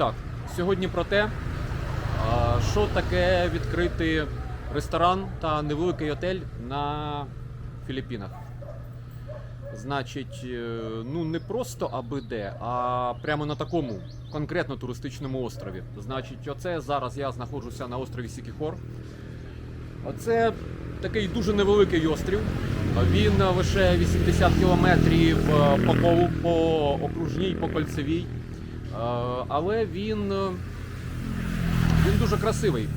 Так, сьогодні про те, що таке відкрити ресторан та невеликий отель на Філіппінах. Значить, е, ну не просто аби де, а прямо на такому конкретно туристичному острові. Значить, оце зараз я знаходжуся на острові Сікіхор. Оце такий дуже невеликий острів. Він лише 80 кілометрів е, по колу, по окружній, по кольцевій. Е, Але він, е, він дуже красивий.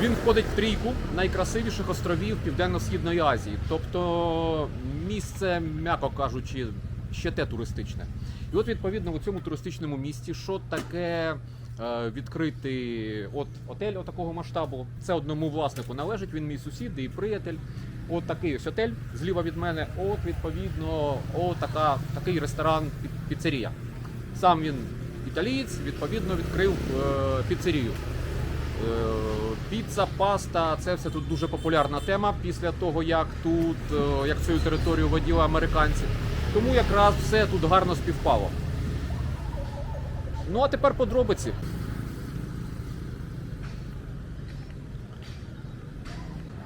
Він входить в трійку найкрасивіших островів Південно-Східної Азії. Тобто місце, м'яко кажучи, ще те туристичне. І от відповідно у цьому туристичному місті, що таке е, відкрити от отель такого масштабу. Це одному власнику належить, він мій сусід і приятель. От такий ось отель зліва від мене. От відповідно, от така, такий ресторан піцерія. Сам він італієць, відповідно, відкрив е, піцерію. Е, Піца, паста це все тут дуже популярна тема після того, як тут е, як цю територію воділи американці. Тому якраз все тут гарно співпало. Ну а тепер подробиці.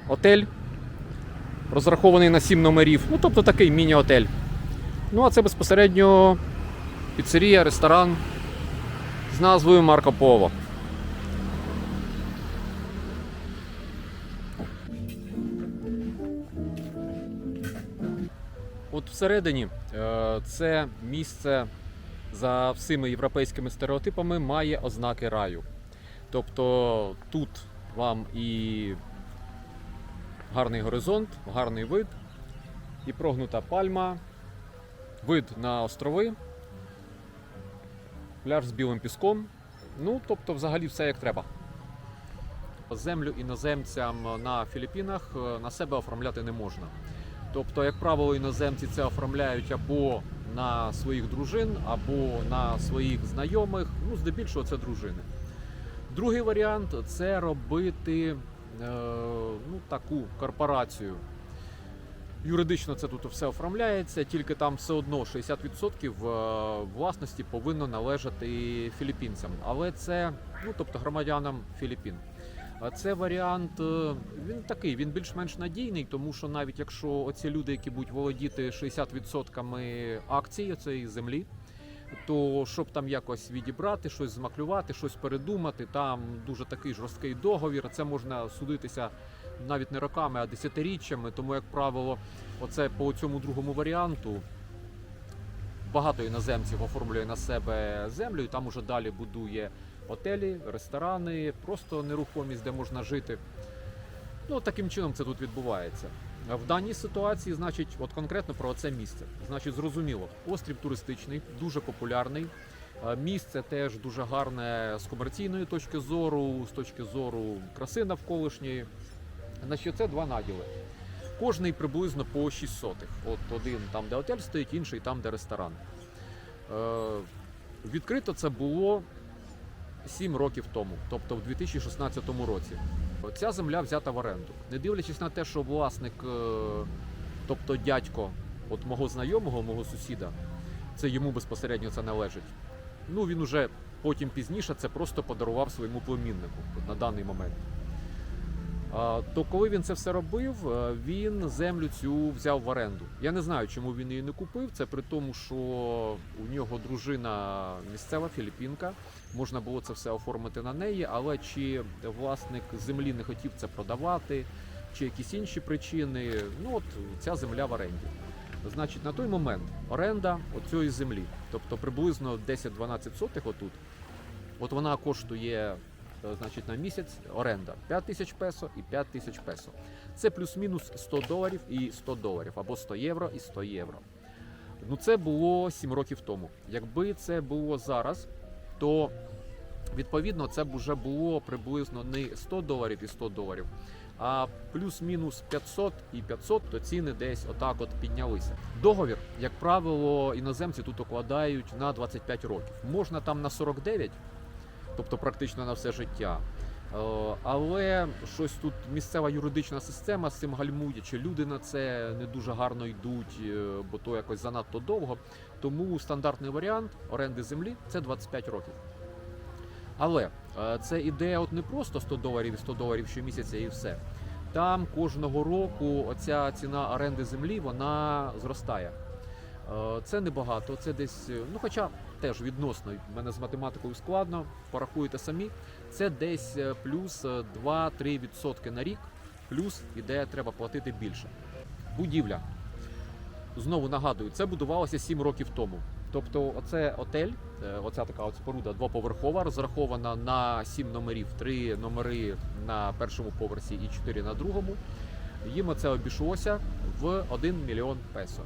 Отель розрахований на 7 номерів. Ну, тобто такий міні-отель. Ну, а це безпосередньо піцерія, ресторан з назвою Марко Поло. От всередині е, це місце за всіми європейськими стереотипами має ознаки раю. Тобто тут вам і гарний горизонт, гарний вид, і прогнута пальма, вид на острови, пляж з білим піском. Ну, тобто, взагалі все як треба. Землю іноземцям на Філіппінах е, на себе оформляти не можна. Тобто, як правило, іноземці це оформляють або на своїх дружин, або на своїх знайомих. Ну, здебільшого це дружини. Другий варіант це робити е, ну, таку корпорацію. Юридично це тут все оформляється, тільки там все одно 60% е, власності повинно належати філіппінцям. Але це, ну тобто громадянам Філіппін. А це варіант, е, він такий, він більш-менш надійний, тому що навіть якщо оці люди, які будуть володіти 60% акцій цієї землі, то щоб там якось відібрати, щось змаклювати, щось передумати, там дуже такий жорсткий договір. Це можна судитися навіть не роками, а десятиріччями. Тому, як правило, оце по цьому другому варіанту багато іноземців оформлює на себе землю, і там уже далі будує готелі, ресторани, просто нерухомість, де можна жити. Ну, таким чином це тут відбувається. А В даній ситуації, значить, от конкретно про це місце. Значить, зрозуміло, острів туристичний, дуже популярний. Е, Місце теж дуже гарне з комерційної точки зору, з точки зору краси навколишньої. Значить, це два наділи. Кожний приблизно по 6 сотих. От один там, де готель стоїть, інший там, де ресторан. Е, відкрито це було 7 років тому, тобто в 2016 році. Ця земля взята в оренду. Не дивлячись на те, що власник, е, тобто дядько от мого знайомого, мого сусіда, це йому безпосередньо це належить. Ну він уже потім пізніше це просто подарував своєму племіннику на даний момент. То коли він це все робив, е, він землю цю взяв в оренду. Я не знаю, чому він її не купив. Це при тому, що у нього дружина місцева філіппінка. Можна було це все оформити на неї, але чи власник землі не хотів це продавати, чи якісь інші причини. Ну от ця земля в оренді. Значить, на той момент оренда оцієї землі, тобто приблизно 10-12 сотих отут, от вона коштує значить, на місяць оренда 5 тисяч песо і 5 тисяч песо. Це плюс-мінус 100 доларів і 100 доларів, або 100 євро і 100 євро. Ну це було 7 років тому. Якби це було зараз, то відповідно це б вже було приблизно не 100 доларів і 100 доларів, а плюс-мінус 500 і 500, то ціни десь отак от піднялися. Договір, як правило, іноземці тут укладають на 25 років. Можна там на 49, тобто практично на все життя. Е, Але щось тут місцева юридична система з цим гальмує, чи люди на це не дуже гарно йдуть, е, бо то якось занадто довго. Тому стандартний варіант оренди землі це 25 років. Але е, це ідея от не просто 100 доларів і 100 доларів щомісяця і все. Там кожного року оця ціна оренди землі вона зростає. Це небагато, це десь, ну хоча теж відносно, в мене з математикою складно, порахуєте самі. Це десь е, плюс е, 2-3% на рік, плюс ідея треба платити більше. Будівля. Знову нагадую, це будувалося 7 років тому. Тобто, оце отель, е, оця така споруда двоповерхова, розрахована на 7 номерів, 3 номери на першому поверсі і 4 на другому. Їм це обійшлося в 1 мільйон песо.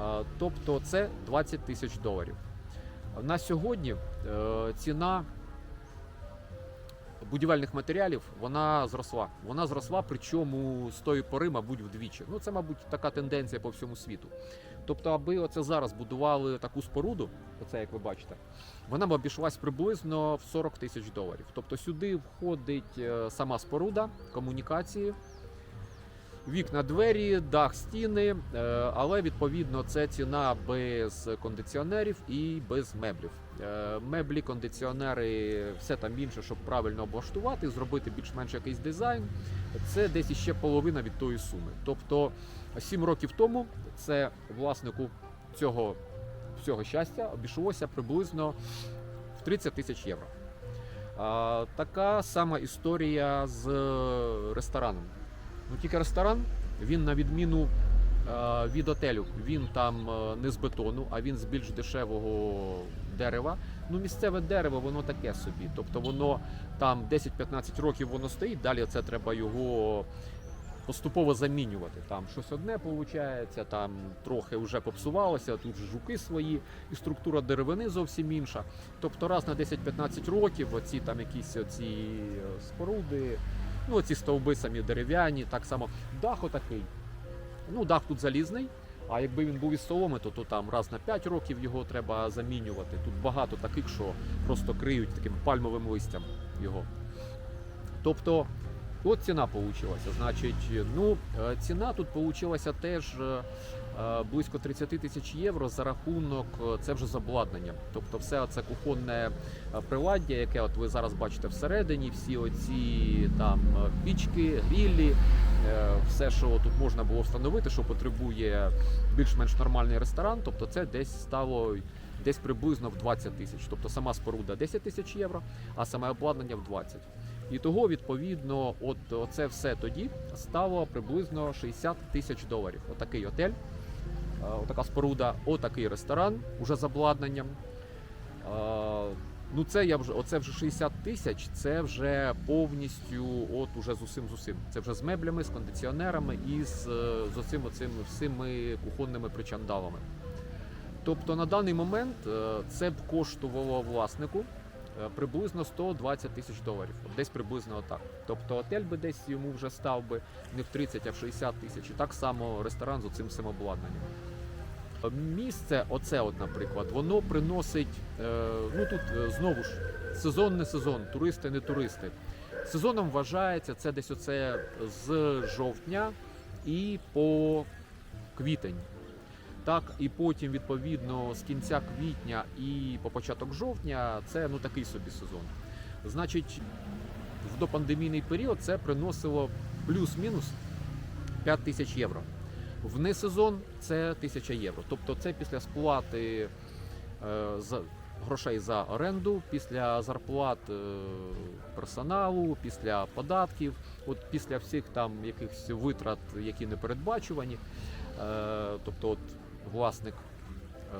Е, Тобто це 20 тисяч доларів. На сьогодні е, ціна будівельних матеріалів вона зросла. Вона зросла, причому з тої пори, мабуть, вдвічі. Ну це, мабуть, така тенденція по всьому світу. Тобто, аби оце зараз будували таку споруду, оце як ви бачите, вона б обійшлась приблизно в 40 тисяч доларів. Тобто сюди входить е, сама споруда, комунікації, вікна, двері, дах, стіни, е, але відповідно це ціна без кондиціонерів і без меблів. Е, Меблі, кондиціонери, все там інше, щоб правильно облаштувати, зробити більш-менш якийсь дизайн. Це десь іще половина від тої суми. Тобто 7 років тому це власнику цього всього щастя обійшлося приблизно в 30 тисяч євро. Така сама історія з рестораном. Ну тільки ресторан, він на відміну е, від отелю, він там е, не з бетону, а він з більш дешевого дерева. Ну, місцеве дерево, воно таке собі. Тобто воно там 10-15 років воно стоїть, далі це треба його поступово замінювати. Там щось одне виходить, там трохи вже попсувалося, тут жуки свої, і структура деревини зовсім інша. Тобто раз на 10-15 років оці там якісь оці е, споруди, ну ці стовби самі дерев'яні, так само дах отакий. Ну, дах тут залізний. А якби він був із соломи, то, то там раз на 5 років його треба замінювати. Тут багато таких, що просто криють таким пальмовим листям його. Тобто, от ціна вийшла. Значить, ну, е, ціна тут вийшла теж е, е, близько 30 тисяч євро за рахунок, це вже з обладнанням. Тобто, все це кухонне приладдя, яке от ви зараз бачите всередині, всі оці там пічки, грілі, е, все, що тут можна було встановити, що потребує більш-менш нормальний ресторан, тобто це десь стало десь приблизно в 20 тисяч. Тобто сама споруда 10 тисяч євро, а саме обладнання в 20. І того, відповідно, от це все тоді стало приблизно 60 тисяч доларів. Отакий отель, е, отака споруда, отакий ресторан уже з обладнанням. Е, Ну, це я вже оце вже 60 тисяч. Це вже повністю, от уже з усім з усім. Це вже з меблями, з кондиціонерами і з, е, з оцим оцим всіми кухонними причандалами. Тобто на даний момент це б коштувало власнику приблизно 120 тисяч доларів. Десь приблизно отак. Тобто отель би десь йому вже став би не в 30, а в 60 тисяч. І так само ресторан з цим всім обладнанням. Е, Місце, оце, от, наприклад, воно приносить. е, Ну тут е, знову ж сезон не сезон, туристи не туристи. Сезоном вважається це десь оце з жовтня і по квітень. Так, і потім, відповідно, з кінця квітня і по початок жовтня це ну такий собі сезон. Значить, в допандемійний період це приносило плюс-мінус 5 тисяч євро. В несезон це 1000 євро. Тобто це після сплати е, за, грошей за оренду, після зарплат е, персоналу, після податків, от після всіх там якихось витрат, які не передбачувані. Е, тобто, от власник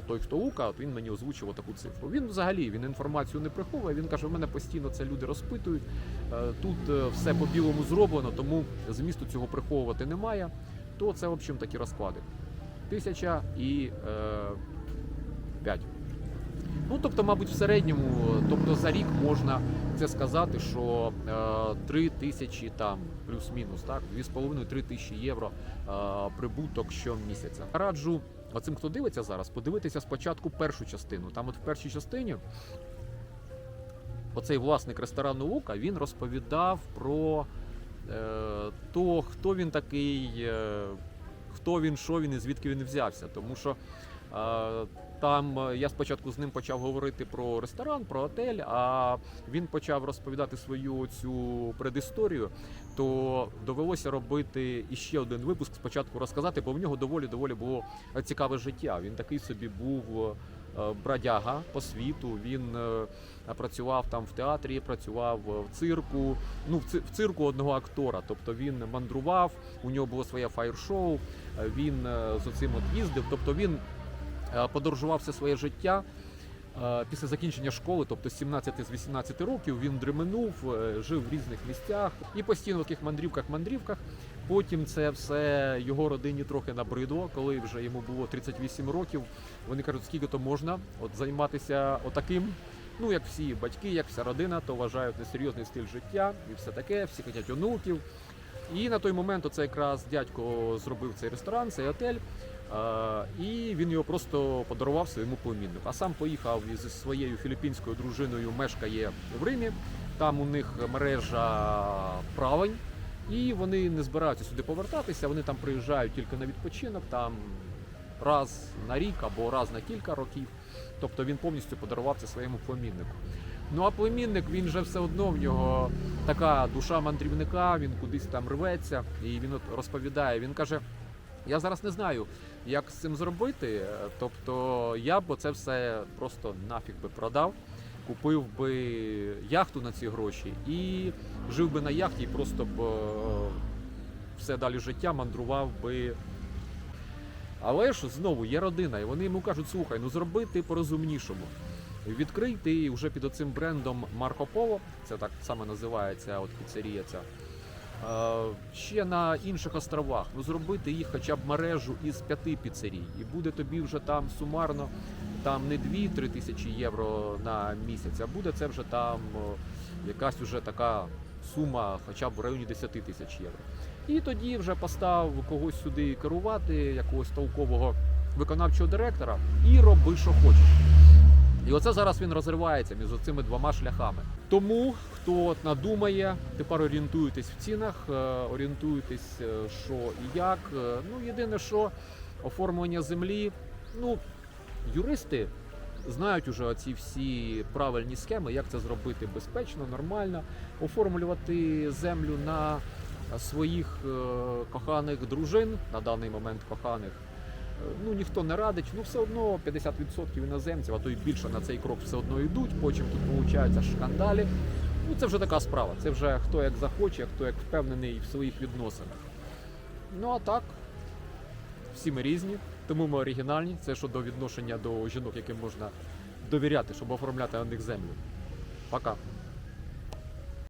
той, хто лука, от він мені озвучив таку цифру. Він взагалі він інформацію не приховує. Він каже: в мене постійно це люди розпитують. Е, Тут е, все по білому зроблено, тому змісту цього приховувати немає. То це, в общем, такі розклади. Тисяча і е, п'ять. Ну, тобто, мабуть, в середньому, тобто за рік можна це сказати, що е, 3 тисячі там плюс-мінус, так, 2,5-3 тисячі євро е, прибуток щомісяця. Раджу оцим, хто дивиться зараз, подивитися спочатку першу частину. Там, от в першій частині, оцей власник ресторану Лука він розповідав про е, то, хто він такий, е, хто він, що він і звідки він взявся. Тому що е, там е, я спочатку з ним почав говорити про ресторан, про отель, а він почав розповідати свою цю предісторію, то довелося робити іще один випуск. Спочатку розказати, бо в нього доволі доволі було цікаве життя. Він такий собі був е, бродяга по світу. Він е, працював там в театрі, працював в цирку. Ну, в ци- цирку одного актора. Тобто він мандрував, у нього було своє фаєр-шоу, е, він е, з оцим от їздив. Тобто він е, подорожував своє життя. Е, Після закінчення школи, тобто з 17 з 18 років, він дременув, е, жив в різних місцях і постійно в таких мандрівках-мандрівках. Потім це все його родині трохи набридло, коли вже йому було 38 років. Вони кажуть, скільки то можна от займатися отаким. Ну, як всі батьки, як вся родина, то вважають несерйозний стиль життя і все таке, всі хочуть онуків. І на той момент оце якраз дядько зробив цей ресторан, цей отель. І він його просто подарував своєму племіннику. А сам поїхав зі своєю філіппінською дружиною, мешкає в Римі. Там у них мережа правень, і вони не збираються сюди повертатися. Вони там приїжджають тільки на відпочинок, там раз на рік або раз на кілька років. Тобто він повністю подарував це своєму племіннику. Ну а племінник він же все одно в нього така душа мандрівника, він кудись там рветься, і він от розповідає. Він каже: я зараз не знаю, як з цим зробити. е, Тобто я б це все просто нафіг би продав, купив би яхту на ці гроші і жив би на яхті, і просто б е, все далі життя мандрував би. Але ж знову є родина, і вони йому кажуть: слухай, ну зроби ти по-розумнішому. Відкрий ти вже під оцим брендом Марко Поло, це так саме називається от піцерія ця. Ще на інших островах, ну зробити їх хоча б мережу із п'яти піцерій, і буде тобі вже там сумарно там не 2-3 тисячі євро на місяць, а буде це вже там якась уже така сума, хоча б в районі 10 тисяч євро. І тоді вже постав когось сюди керувати, якогось толкового виконавчого директора, і роби, що хочеш. І оце зараз він розривається між цими двома шляхами. Тому хто надумає, тепер орієнтуєтесь в цінах, е, орієнтуєтесь, е, що і як. Е, Ну, єдине, що оформлення землі, ну, юристи знають уже ці всі правильні схеми, як це зробити безпечно, нормально, оформлювати землю на своїх коханих дружин, на даний момент коханих. Ну, ніхто не радить, ну все одно 50% іноземців, а то й більше на цей крок все одно йдуть, потім тут получаються шкандалі. Ну це вже така справа. Це вже хто як захоче, хто як впевнений в своїх відносинах. Ну а так, всі ми різні, тому ми оригінальні. Це щодо відношення до жінок, яким можна довіряти, щоб оформляти на них землю. Пока.